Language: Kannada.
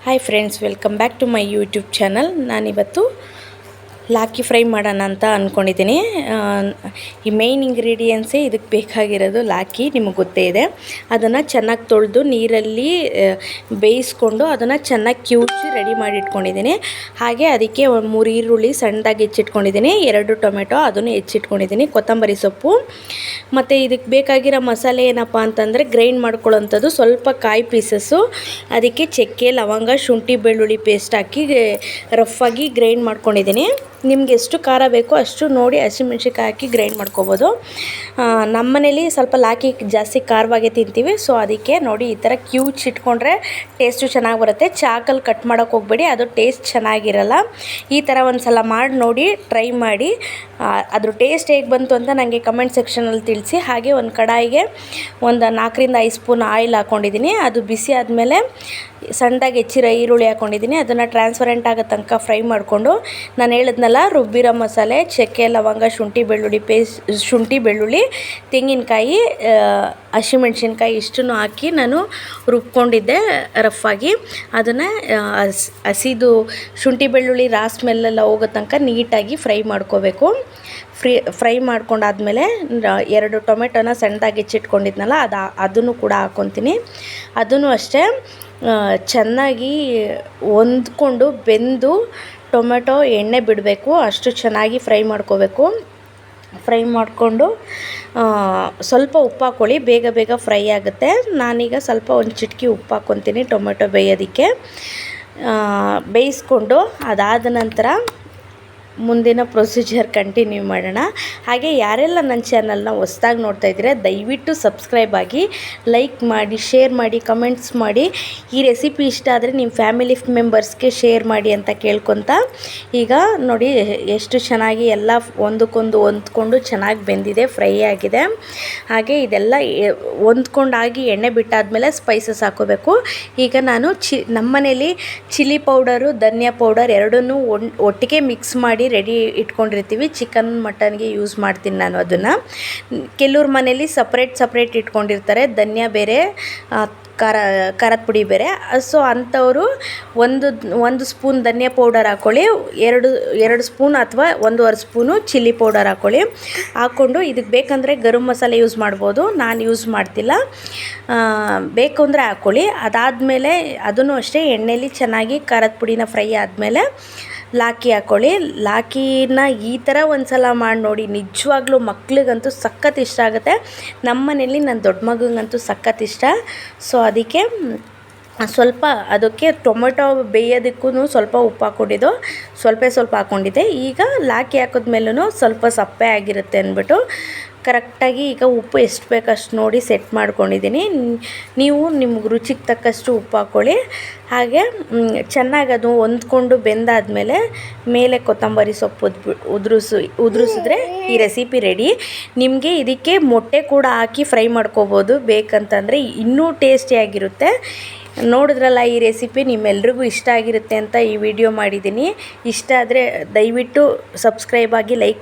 Hi friends welcome back to my YouTube channel ನಾನಿವತ್ತು ಲಾಕಿ ಫ್ರೈ ಮಾಡೋಣ ಅಂತ ಅಂದ್ಕೊಂಡಿದ್ದೀನಿ ಈ ಮೇಯ್ನ್ ಇಂಗ್ರೀಡಿಯೆಂಟ್ಸೇ ಇದಕ್ಕೆ ಬೇಕಾಗಿರೋದು ಲಾಕಿ ನಿಮಗೆ ಗೊತ್ತೇ ಇದೆ. ಅದನ್ನು ಚೆನ್ನಾಗಿ ತೊಳೆದು ನೀರಲ್ಲಿ ಬೇಯಿಸ್ಕೊಂಡು ಅದನ್ನು ಚೆನ್ನಾಗಿ ಕಿವುಚಿ ರೆಡಿ ಮಾಡಿ ಇಟ್ಕೊಂಡಿದ್ದೀನಿ. ಹಾಗೆ ಅದಕ್ಕೆ ಮೂರು ಈರುಳ್ಳಿ ಸಣ್ಣದಾಗಿ ಹೆಚ್ಚಿಟ್ಕೊಂಡಿದ್ದೀನಿ. ಎರಡು ಟೊಮೆಟೊ ಅದನ್ನು ಹೆಚ್ಚಿಟ್ಕೊಂಡಿದ್ದೀನಿ. ಕೊತ್ತಂಬರಿ ಸೊಪ್ಪು. ಮತ್ತು ಇದಕ್ಕೆ ಬೇಕಾಗಿರೋ ಮಸಾಲೆ ಏನಪ್ಪ ಅಂತಂದರೆ ಗ್ರೈಂಡ್ ಮಾಡ್ಕೊಳ್ಳೋಂಥದ್ದು ಸ್ವಲ್ಪ ಕಾಯಿ ಪೀಸಸ್ಸು. ಅದಕ್ಕೆ ಚಕ್ಕೆ, ಲವಂಗ, ಶುಂಠಿ, ಬೆಳ್ಳುಳ್ಳಿ ಪೇಸ್ಟ್ ಹಾಕಿ ರಫ್ ಆಗಿ ಗ್ರೈಂಡ್ ಮಾಡ್ಕೊಂಡಿದ್ದೀನಿ. ನಿಮ್ಗೆ ಎಷ್ಟು ಖಾರ ಬೇಕೋ ಅಷ್ಟು ನೋಡಿ ಹಸಿಮೆಣ್ಸಿನ್ಕಾಯಿ ಹಾಕಿ ಗ್ರೈಂಡ್ ಮಾಡ್ಕೋಬೋದು. ನಮ್ಮನೇಲಿ ನಮ್ಮ ಮನೇಲಿ ಸ್ವಲ್ಪ ಲಾಕಿ ಜಾಸ್ತಿ ಖಾರವಾಗೇ ತಿಂತೀವಿ, ಸೊ ಅದಕ್ಕೆ ನೋಡಿ ಈ ಥರ ಕ್ಯೂಚ್ ಇಟ್ಕೊಂಡ್ರೆ ಟೇಸ್ಟು ಚೆನ್ನಾಗಿ ಬರುತ್ತೆ. ಚಾಕಲ್ಲಿ ಕಟ್ ಮಾಡೋಕ್ಕೆ ಹೋಗ್ಬೇಡಿ, ಅದು ಟೇಸ್ಟ್ ಚೆನ್ನಾಗಿರಲ್ಲ. ಈ ಥರ ಒಂದು ಸಲ ಮಾಡಿ ನೋಡಿ, ಟ್ರೈ ಮಾಡಿ. ಅದ್ರ ಟೇಸ್ಟ್ ಹೇಗೆ ಬಂತು ಅಂತ ನನಗೆ ಕಮೆಂಟ್ ಸೆಕ್ಷನಲ್ಲಿ ತಿಳಿಸಿ. ಹಾಗೆ ಒಂದು ಕಡಾಯಿಗೆ ಒಂದು ನಾಲ್ಕರಿಂದ ಐದು ಸ್ಪೂನ್ ಆಯಿಲ್ ಹಾಕ್ಕೊಂಡಿದ್ದೀನಿ ಅದು ಬಿಸಿ ಆದಮೇಲೆ ಸಣ್ಣದಾಗಿ ಹೆಚ್ಚಿರೋ ಈರುಳ್ಳಿ ಹಾಕ್ಕೊಂಡಿದ್ದೀನಿ ಅದನ್ನು ಟ್ರಾನ್ಸ್ಪರೆಂಟ್ ಆಗೋ ತನಕ ಫ್ರೈ ಮಾಡಿಕೊಂಡು, ನಾನು ಹೇಳಿದ್ನಲ್ಲ, ರುಬ್ಬಿರೋ ಮಸಾಲೆ, ಚಕ್ಕೆ, ಲವಂಗ, ಶುಂಠಿ, ಬೆಳ್ಳುಳ್ಳಿ ಪೇಸ್ಟ್ ಶುಂಠಿ, ಬೆಳ್ಳುಳ್ಳಿ, ತೆಂಗಿನಕಾಯಿ ಹಸಿಮೆಣ್ಸಿನ್ಕಾಯಿ ಇಷ್ಟನ್ನು ಹಾಕಿ ನಾನು ರುಬ್ಕೊಂಡಿದ್ದೆ ರಫಾಗಿ ಅದನ್ನು ಹಸಿದು ಶುಂಠಿ, ಬೆಳ್ಳುಳ್ಳಿ ರಾಸ್ ಸ್ಮೆಲ್ಲೆಲ್ಲ ಹೋಗೋ ತನಕ ನೀಟಾಗಿ ಫ್ರೈ ಮಾಡ್ಕೋಬೇಕು. ಫ್ರೀ ಫ್ರೈ ಮಾಡ್ಕೊಂಡಾದ್ಮೇಲೆ ಎರಡು ಟೊಮೆಟೊನ ಸಣ್ಣದಾಗಿ ಹೆಚ್ಚಿಟ್ಕೊಂಡಿದ್ನಲ್ಲ, ಅದು, ಅದನ್ನು ಕೂಡ ಹಾಕ್ಕೊತೀನಿ ಅದನ್ನು ಅಷ್ಟೇ ಚೆನ್ನಾಗಿ ಹೊಂದ್ಕೊಂಡು ಬೆಂದು ಟೊಮೆಟೊ ಎಣ್ಣೆ ಬಿಡಬೇಕು, ಅಷ್ಟು ಚೆನ್ನಾಗಿ ಫ್ರೈ ಮಾಡ್ಕೋಬೇಕು. ಫ್ರೈ ಮಾಡಿಕೊಂಡು ಸ್ವಲ್ಪ ಉಪ್ಪು ಹಾಕ್ಕೊಳ್ಳಿ, ಬೇಗ ಬೇಗ ಫ್ರೈ ಆಗುತ್ತೆ. ನಾನೀಗ ಸ್ವಲ್ಪ ಒಂದು ಚಿಟಕಿ ಉಪ್ಪು ಹಾಕ್ಕೊತೀನಿ ಟೊಮೆಟೊ ಬೇಯೋದಕ್ಕೆ. ಬೇಯಿಸ್ಕೊಂಡು ಅದಾದ ನಂತರ ಮುಂದಿನ ಪ್ರೊಸೀಜರ್ ಕಂಟಿನ್ಯೂ ಮಾಡೋಣ. ಹಾಗೆ ಯಾರೆಲ್ಲ ನನ್ನ ಚಾನಲ್ನ ಹೊಸ್ದಾಗಿ ನೋಡ್ತಾ ಇದ್ದರೆ, ದಯವಿಟ್ಟು ಸಬ್ಸ್ಕ್ರೈಬ್ ಆಗಿ ಲೈಕ್ ಮಾಡಿ ಶೇರ್ ಮಾಡಿ ಕಮೆಂಟ್ಸ್ ಮಾಡಿ. ಈ ರೆಸಿಪಿ ಇಷ್ಟ ಆದರೆ ನಿಮ್ಮ ಫ್ಯಾಮಿಲಿ ಮೆಂಬರ್ಸ್ಗೆ ಶೇರ್ ಮಾಡಿ ಅಂತ ಕೇಳ್ಕೊತ. ಈಗ ನೋಡಿ, ಎಷ್ಟು ಚೆನ್ನಾಗಿ ಎಲ್ಲ ಒಂದಕ್ಕೊಂದು ಹೊಂದ್ಕೊಂಡು ಚೆನ್ನಾಗಿ ಬೆಂದಿದೆ ಫ್ರೈ ಆಗಿದೆ. ಹಾಗೆ ಇದೆಲ್ಲ ಹೊಂದ್ಕೊಂಡಾಗಿ ಎಣ್ಣೆ ಬಿಟ್ಟಾದಮೇಲೆ ಸ್ಪೈಸಸ್ ಹಾಕೋಬೇಕು. ಈಗ ನಾನು ಚಿ, ನಮ್ಮನೇಲಿ ಚಿಲ್ಲಿ ಪೌಡರು ಧನಿಯಾ ಪೌಡರ್ ಎರಡನ್ನೂ ಒಟ್ಟಿಗೆ ಮಿಕ್ಸ್ ಮಾಡಿ ರೆಡಿ ಇಟ್ಕೊಂಡಿರ್ತೀವಿ. ಚಿಕನ್, ಮಟನ್ಗೆ ಯೂಸ್ ಮಾಡ್ತೀನಿ ನಾನು ಅದನ್ನು. ಕೆಲವ್ರ ಮನೇಲಿ ಸಪ್ರೇಟ್ ಸಪ್ರೇಟ್ ಇಟ್ಕೊಂಡಿರ್ತಾರೆ. ಧನಿಯಾ ಬೇರೆ ಖಾರ, ಖಾರದ ಪುಡಿ ಬೇರೆ. ಸೊ ಅಂಥವರು ಒಂದು ಒಂದು ಸ್ಪೂನ್ ಧನಿಯಾ ಪೌಡರ್ ಹಾಕ್ಕೊಳ್ಳಿ ಎರಡು ಎರಡು ಸ್ಪೂನ್ ಅಥವಾ ಒಂದೂವರೆ ಸ್ಪೂನು ಚಿಲ್ಲಿ ಪೌಡರ್ ಹಾಕ್ಕೊಳ್ಳಿ ಹಾಕ್ಕೊಂಡು ಇದಕ್ಕೆ ಬೇಕಂದರೆ ಗರಂ ಮಸಾಲೆ ಯೂಸ್ ಮಾಡ್ಬೋದು. ನಾನು ಯೂಸ್ ಮಾಡ್ತಿಲ್ಲ. ಬೇಕು ಅಂದರೆ ಹಾಕ್ಕೊಳ್ಳಿ ಅದಾದಮೇಲೆ ಅದನ್ನು ಅಷ್ಟೇ ಎಣ್ಣೆಯಲ್ಲಿ ಚೆನ್ನಾಗಿ ಖಾರದ ಪುಡಿನ ಫ್ರೈ ಆದಮೇಲೆ ಲಾಕಿ ಹಾಕ್ಕೊಳ್ಳಿ ಲಾಕಿನ ಈ ಥರ ಒಂದು ಸಲ ಮಾಡಿ ನೋಡಿ. ನಿಜವಾಗ್ಲೂ ಮಕ್ಳಿಗಂತೂ ಸಖತ್ ಇಷ್ಟ ಆಗುತ್ತೆ. ನಮ್ಮ ಮನೇಲಿ ನನ್ನ ದೊಡ್ಡ ಮಗಂಗಂತೂ ಸಖತ್ ಇಷ್ಟ. ಸೊ ಅದಕ್ಕೆ, ಸ್ವಲ್ಪ ಅದಕ್ಕೆ ಟೊಮೆಟೊ ಬೇಯೋದಕ್ಕೂ ಸ್ವಲ್ಪ ಉಪ್ಪು ಹಾಕ್ಕೊಂಡಿದ್ದು ಸ್ವಲ್ಪ ಸ್ವಲ್ಪ ಹಾಕ್ಕೊಂಡಿದ್ದೆ ಈಗ ಲಾಕಿ ಹಾಕಿದ್ಮೇಲೂ ಸ್ವಲ್ಪ ಸಪ್ಪೆ ಆಗಿರುತ್ತೆ ಅಂದ್ಬಿಟ್ಟು ಕರೆಕ್ಟಾಗಿ ಈಗ ಉಪ್ಪು ಎಷ್ಟು ಬೇಕಷ್ಟು ನೋಡಿ ಸೆಟ್ ಮಾಡ್ಕೊಂಡಿದ್ದೀನಿ. ನೀವು ನಿಮ್ಗೆ ರುಚಿಗೆ ತಕ್ಕಷ್ಟು ಉಪ್ಪು ಹಾಕ್ಕೊಳ್ಳಿ ಹಾಗೆ ಚೆನ್ನಾಗಿ ಅದು ಹೊಂದ್ಕೊಂಡು ಬೆಂದಾದಮೇಲೆ ಮೇಲೆ ಕೊತ್ತಂಬರಿ ಸೊಪ್ಪು ಉದುರಿಸು, ಉದುರಿಸಿದ್ರೆ ಈ ರೆಸಿಪಿ ರೆಡಿ ನಿಮಗೆ ಇದಕ್ಕೆ ಮೊಟ್ಟೆ ಕೂಡ ಹಾಕಿ ಫ್ರೈ ಮಾಡ್ಕೋಬೋದು. ಬೇಕಂತಂದರೆ ಇನ್ನೂ ಟೇಸ್ಟಿಯಾಗಿರುತ್ತೆ ನೋಡಿದ್ರಲ್ಲ ಈ ರೆಸಿಪಿ ನಿಮ್ಮೆಲ್ರಿಗೂ ಇಷ್ಟ ಆಗಿರುತ್ತೆ ಅಂತ ಈ ವಿಡಿಯೋ ಮಾಡಿದ್ದೀನಿ. ಇಷ್ಟ ಆದರೆ ದಯವಿಟ್ಟು ಸಬ್ಸ್ಕ್ರೈಬ್ ಆಗಿ ಲೈಕ್